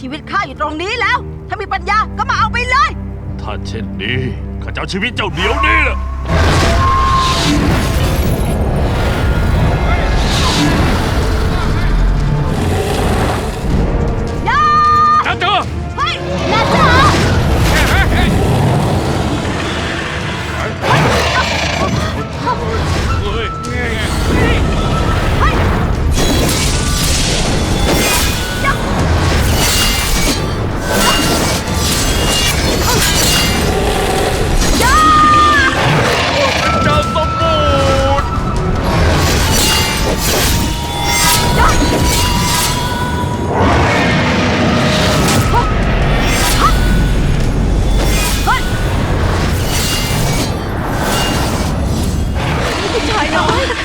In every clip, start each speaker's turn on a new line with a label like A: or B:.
A: ชีวิตข้าอยู่ตรงนี้แล้ว ถ้ามีปัญญาก็มาเอาไปเลย
B: ถ้าเช่นนี้ข้าจะเอาชีวิตเจ้าเดี๋ยวนี้ล่ะ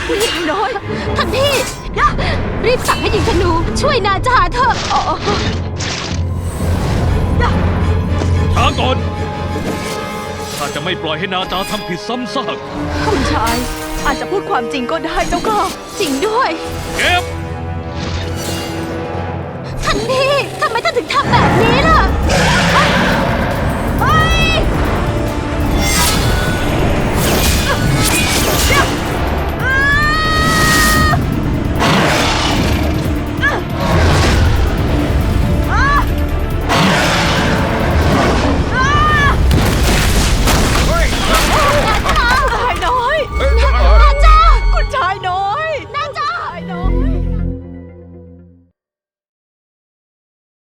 C: ผู้หญิงน้อยท่านพี่
A: อย่า
C: รีบสั่งให้ยิงธนู ช่วยนาจาเถอะอ๋อ
A: อย่า
B: ช้าก่อนข้าจะไม่ปล่อยให้นาจาทำผิดซ้ำซาก
C: คุณชาย อาจจะพูดความจริงก็ได้เจ้าก็จริงด้วย
B: เก็บ